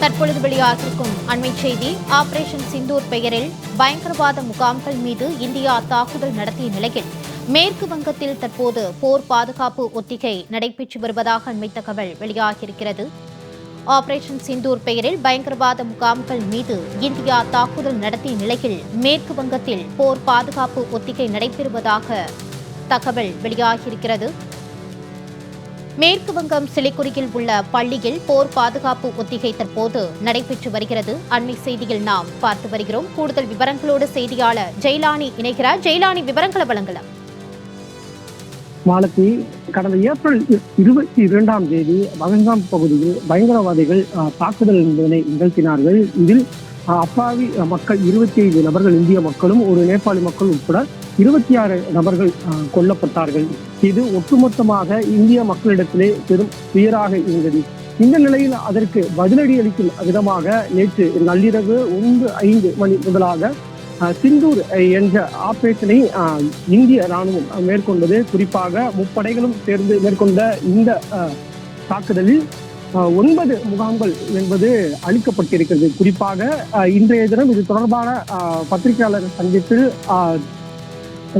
தற்பொழுது வெளியாகிருக்கும் அண்மை செய்தி ஆபரேஷன் சிந்தூர் பெயரில் பயங்கரவாத முகாம்கள் மீது இந்தியா தாக்குதல் நடத்திய நிலையில் மேற்கு வங்கத்தில் தற்போது போர் பாதுகாப்பு ஒத்திகை நடைபெற்று வருவதாக அண்மை தகவல் வெளியாகியிருக்கிறது. ஆபரேஷன் சிந்தூர் பெயரில் பயங்கரவாத முகாம்கள் மீது இந்தியா தாக்குதல் நடத்திய நிலையில் மேற்கு வங்கத்தில் போர் பாதுகாப்பு ஒத்திகை நடைபெறுவதாக தகவல் வெளியாகியிருக்கிறது. மேற்கு வங்கம் சிலிகுரியில் உள்ள பள்ளியில் போர் பாதுகாப்பு ஒத்திகை தற்போது நடைபெற்று வருகிறது. அண்மை செய்தியில் நாம் பார்த்து வருகிறோம். கூடுதல் விவரங்களோடு செய்தியாளர் ஜெயலானி இணைகிறார். ஜெயலானி விவரங்களை வழங்கலாம். மாலத்தி கடந்த ஏப்ரல் இருபத்தி இரண்டாம் தேதி பகங்காம் பகுதியில் பயங்கரவாதிகள் தாக்குதல் என்பதனை நிகழ்த்தினார்கள். இதில் அப்பாவி மக்கள் இருபத்தி ஐந்து நபர்கள் இந்திய மக்களும் ஒரு நேபாளி மக்கள் உட்பட இருபத்தி ஆறு நபர்கள் கொல்லப்பட்டார்கள். இது ஒட்டுமொத்தமாக இந்திய மக்களிடத்திலே பெரும் துயராக இருந்தது. இந்த நிலையில் அதற்கு பதிலடி அளிக்கும் விதமாக நேற்று நள்ளிரவு ஒன்று ஐந்து மணி முதலாக சிந்தூர் என்ற ஆபரேஷனை இந்திய ராணுவம் மேற்கொண்டது. குறிப்பாக முப்படைகளும் சேர்ந்து மேற்கொண்ட இந்த தாக்குதலில் ஒன்பது முகாம்கள் என்பது அளிக்கப்பட்டிருக்கிறது. குறிப்பாக இன்றைய தினம் இது தொடர்பான பத்திரிகையாளர் சந்திப்பில்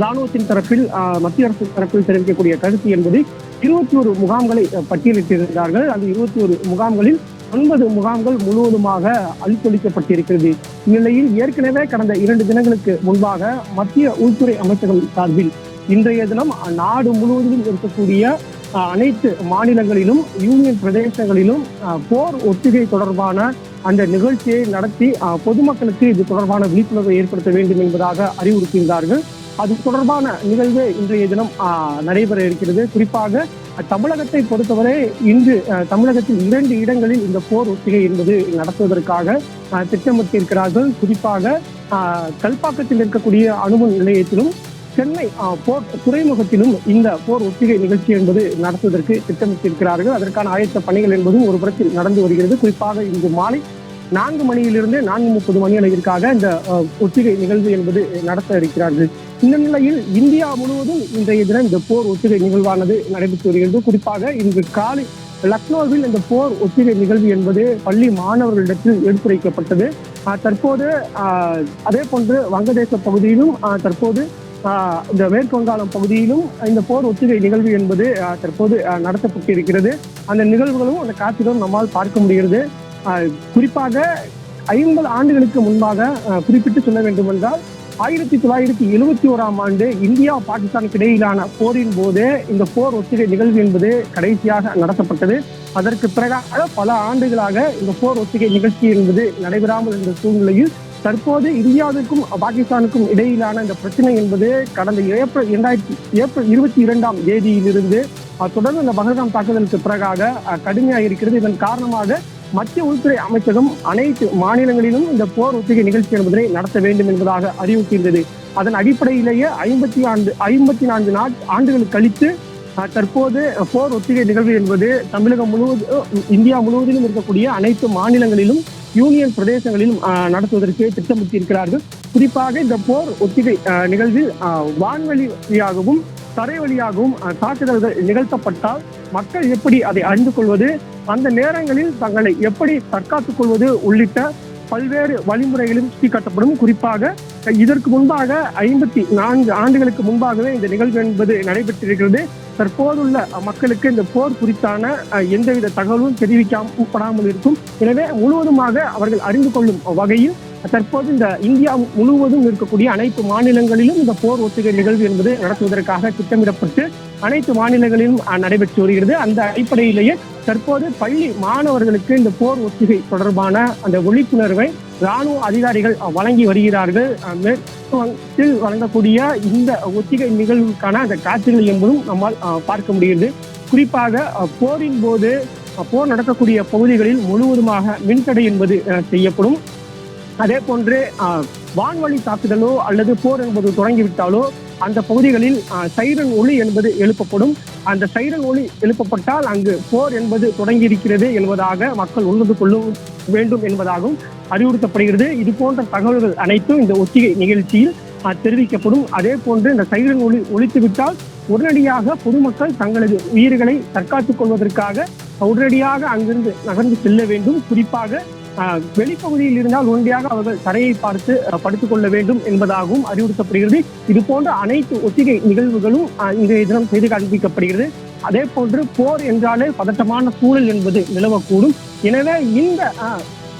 ராணுவத்தின் தரப்பில் மத்திய அரசு தரப்பில் தெரிவிக்கக்கூடிய கருத்து என்பது இருபத்தி ஒரு முகாம்களை பட்டியலிட்டிருந்தார்கள். அந்த இருபத்தி ஒரு முகாம்களில் ஒன்பது முகாம்கள் முழுவதுமாக அழித்தொழிக்கப்பட்டிருக்கிறது இந்நிலையில் ஏற்கனவே கடந்த இரண்டு தினங்களுக்கு முன்பாக மத்திய உள்துறை அமைச்சகம் சார்பில் இன்றைய தினம் நாடு முழுவதிலும் இருக்கக்கூடிய அனைத்து மாநிலங்களிலும் யூனியன் பிரதேசங்களிலும் போர் ஒத்திகை தொடர்பான அந்த நிகழ்ச்சியை நடத்தி பொதுமக்களுக்கு இது தொடர்பான விழிப்புணர்வை ஏற்படுத்த வேண்டும் என்பதாக அறிவுறுத்தியிருந்தார்கள். அது தொடர்பான நிகழ்வு இன்றைய தினம் நடைபெற இருக்கிறது. குறிப்பாக தமிழகத்தை பொறுத்தவரை இன்று தமிழகத்தில் இரண்டு இடங்களில் இந்த போர் ஒத்திகை என்பது நடத்துவதற்காக திட்டமிட்டிருக்கிறார்கள். குறிப்பாக கல்பாக்கத்தில் இருக்கக்கூடிய அணுமின் நிலையத்திலும் சென்னை போர்ட் போர் துறைமுகத்திலும் இந்த போர் ஒத்திகை நிகழ்ச்சி என்பது நடத்துவதற்கு திட்டமிட்டிருக்கிறார்கள். அதற்கான ஆயத்த பணிகள் என்பதும் ஒரு புறத்தில் நடந்து வருகிறது. குறிப்பாக இன்று மாலை நான்கு மணியிலிருந்து நான்கு முப்பது மணி அளவிற்காக இந்த ஒத்திகை நிகழ்வு என்பது நடத்த இருக்கிறார்கள். இந்த நிலையில் இந்தியா முழுவதும் இன்றைய தினம் இந்த போர் ஒத்திகை நிகழ்வானது நடைபெற்று வருகிறது. குறிப்பாக இன்று காலை லக்னோவில் இந்த போர் ஒத்திகை நிகழ்வு என்பது பள்ளி மாணவர்களிடத்தில் எடுத்துரைக்கப்பட்டது. தற்போது அதே போன்று வங்கதேச பகுதியிலும் தற்போது இந்த மேற்கு வங்காளம் பகுதியிலும் இந்த போர் ஒத்திகை நிகழ்வு என்பது தற்போது நடத்தப்பட்டு இருக்கிறது அந்த நிகழ்வுகளும் அந்த காட்சிகளும் நம்மால் பார்க்க முடிகிறது. குறிப்பாக ஐம்பது ஆண்டுகளுக்கு முன்பாக குறிப்பிட்டு சொல்ல வேண்டும் என்றால் ஆயிரத்தி தொள்ளாயிரத்தி எழுபத்தி ஓராம் ஆண்டு இந்தியா பாகிஸ்தானுக்கு இடையிலான போரின் போது இந்த போர் ஒத்திகை நிகழ்வு என்பது கடைசியாக நடத்தப்பட்டது. அதற்கு பிறகாக பல ஆண்டுகளாக இந்த போர் ஒத்திகை நிகழ்ச்சி என்பது நடைபெறாமல் இருந்த சூழ்நிலையில் தற்போது இந்தியாவிற்கும் பாகிஸ்தானுக்கும் இடையிலான இந்த பிரச்சனை என்பது கடந்த ஏப்ரல் இரண்டாயிரத்தி ஏப்ரல் இருபத்தி இரண்டாம் தேதியிலிருந்து தொடர்ந்து இந்த பகல்காம் தாக்குதலுக்கு பிறகாக கடுமையாக இருக்கிறது. இதன் காரணமாக மத்திய உள்துறை அமைச்சகம் அனைத்து மாநிலங்களிலும் இந்த போர் ஒத்திகை நிகழ்ச்சி என்பதனை நடத்த வேண்டும் என்பதாக அறிவுறுத்தியிருந்தது. அதன் அடிப்படையிலேயே ஐம்பத்தி ஆண்டு ஐம்பத்தி நான்கு நாட் ஆண்டுகள் கழித்து தற்போது போர் ஒத்திகை நிகழ்வு என்பது தமிழகம் முழுவதும் இந்தியா முழுவதிலும் இருக்கக்கூடிய அனைத்து மாநிலங்களிலும் யூனியன் பிரதேசங்களிலும் நடத்துவதற்கு திட்டமிட்டிருக்கிறார்கள். குறிப்பாக இந்த போர் ஒத்திகை நிகழ்வில் வான்வழி வழியாகவும் தரை வழியாகவும் தாக்குதல்கள் நிகழ்த்தப்பட்டால் மக்கள் எப்படி அதை அறிந்து கொள்வது அந்த நேரங்களில் தங்களை எப்படி தற்காத்துக் கொள்வது உள்ளிட்ட பல்வேறு வழிமுறைகளும் சுட்டிக்காட்டப்படும். குறிப்பாக இதற்கு முன்பாக ஐம்பத்தி நான்கு ஆண்டுகளுக்கு முன்பாகவே இந்த நிகழ்வு என்பது நடைபெற்றிருக்கிறது. தற்போதுள்ள மக்களுக்கு இந்த போர் குறித்தான எந்தவித தகவலும் தெரிவிக்கப்படாமல் இருக்கும். எனவே முழுவதுமாக அவர்கள் அறிந்து கொள்ளும் வகையில் தற்போது இந்த இந்தியா முழுவதும் இருக்கக்கூடிய அனைத்து மாநிலங்களிலும் இந்த போர் ஒத்திகை நிகழ்வு என்பது நடத்துவதற்காக திட்டமிடப்பட்டு அனைத்து மாநிலங்களிலும் நடைபெற்று வருகிறது. அந்த அடிப்படையிலேயே தற்போது பள்ளி மாணவர்களுக்கு இந்த போர் ஒத்திகை தொடர்பான அந்த விழிப்புணர்வை ராணுவ அதிகாரிகள் வழங்கி வருகிறார்கள். அஹ், வழங்கக்கூடிய இந்த ஒத்திகை நிகழ்வுக்கான அந்த காட்சிகள் என்பதும் நம்மால் பார்க்க முடிகிறது. குறிப்பாக போரின் போது போர் நடக்கக்கூடிய பகுதிகளில் முழுவதுமாக மின்தடை என்பது செய்யப்படும். அதே போன்று வான்வழி தாக்குதலோ அல்லது போர் என்பது தொடங்கிவிட்டாலோ அந்த பகுதிகளில் சைரன் ஒளி என்பது எழுப்பப்படும். அந்த சைரன் ஒளி எழுப்பப்பட்டால் அங்கு போர் என்பது தொடங்கி இருக்கிறது என்பதாக மக்கள் உணர்ந்து கொள்ளும் வேண்டும் என்பதாகவும் அறிவுறுத்தப்படுகிறது. இது போன்ற தகவல்கள் அனைத்தும் இந்த ஒத்திகை நிகழ்ச்சியில் தெரிவிக்கப்படும். அதே போன்று இந்த சைரன் ஒளி ஒழித்துவிட்டால் உடனடியாக பொதுமக்கள் தங்களது உயிர்களை தற்காத்துக் கொள்வதற்காக உடனடியாக அங்கிருந்து நகர்ந்து செல்ல வேண்டும். குறிப்பாக வெளிப்பகுதியில் இருந்தால் ஒன்றியாக அவர்கள் தரையை பார்த்து படுத்துக் கொள்ள வேண்டும் என்பதாகவும் அறிவுறுத்தப்படுகிறது. இது போன்ற அனைத்து ஒத்திகை நிகழ்வுகளும் இன்றைய தினம் செய்து காண்பிக்கப்படுகிறது. அதே போன்று போர் என்றாலே பதட்டமான சூழல் என்பது நிலவக்கூடும். எனவே இந்த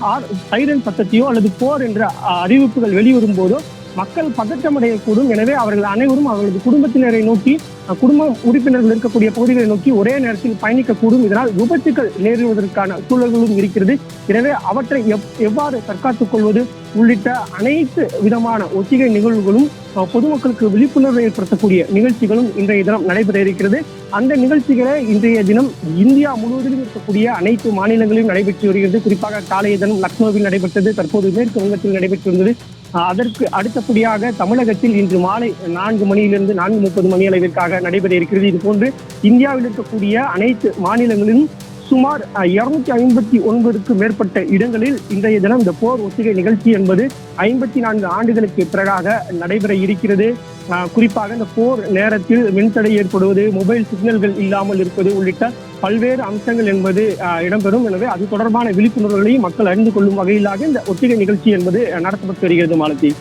ஆர்- சைரன் சத்தத்தையோ அல்லது போர் என்ற அறிவிப்புகள் வெளிவரும் போதோ மக்கள் பதற்றமடையக்கூடும் எனவே அவர்கள் அனைவரும் அவர்களது குடும்பத்தினரை நோக்கி குடும்ப உறுப்பினர்கள் இருக்கக்கூடிய பகுதிகளை நோக்கி ஒரே நேரத்தில் பயணிக்கக்கூடும் இதனால் விபத்துக்கள் நேரிடுவதற்கான சூழல்களும் இருக்கிறது. எனவே அவற்றை எவ்- எவ்வாறு தற்காத்துக் கொள்வது உள்ளிட்ட அனைத்து விதமான ஒத்திகை நிகழ்வுகளும் பொதுமக்களுக்கு விழிப்புணர்வை ஏற்படுத்தக்கூடிய நிகழ்ச்சிகளும் இன்றைய தினம் நடைபெற இருக்கிறது. அந்த நிகழ்ச்சிகளை இன்றைய தினம் இந்தியா முழுவதிலும் இருக்கக்கூடிய அனைத்து மாநிலங்களிலும் நடைபெற்று வருகிறது. குறிப்பாக காலைய தினம் லக்னோவில் நடைபெற்றது தற்போது மேற்கு வங்கத்தில் நடைபெற்று வந்தது அதற்கு அடுத்தபடியாக தமிழகத்தில் இன்று மாலை நான்கு மணியிலிருந்து நான்கு முப்பது மணி அளவிற்காக நடைபெற இருக்கிறது. இது போன்று இந்தியாவில் இருக்கக்கூடிய அனைத்து மாநிலங்களிலும் சுமார் இருநூத்தி ஐம்பத்தி ஒன்பதுக்கு மேற்பட்ட இடங்களில் இன்றைய தினம் இந்த போர் ஒத்திகை நிகழ்ச்சி என்பது ஐம்பத்தி நான்கு ஆண்டுகளுக்கு பிறகாக நடைபெற இருக்கிறது. குறிப்பாக இந்த போர் நேரத்தில் மின்தடை ஏற்படுவது மொபைல் சிக்னல்கள் இல்லாமல் இருப்பது உள்ளிட்ட பல்வேறு அம்சங்கள் என்பது இடம்பெறும். எனவே அது தொடர்பான விழிப்புணர்வுகளையும் மக்கள் அறிந்து கொள்ளும் வகையிலாக இந்த ஒத்திகை நிகழ்ச்சி என்பது நடத்தப்பட்டு வருகிறது மாலத்தி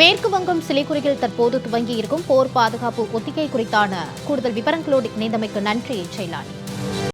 மேற்கு வங்கம் சிலைக்குறியில் தற்போது துவங்கியிருக்கும் போர் பாதுகாப்பு ஒத்திகை குறித்தான கூடுதல் விவரங்களோடு இணைந்தமைக்கு நன்றி செயலாளி.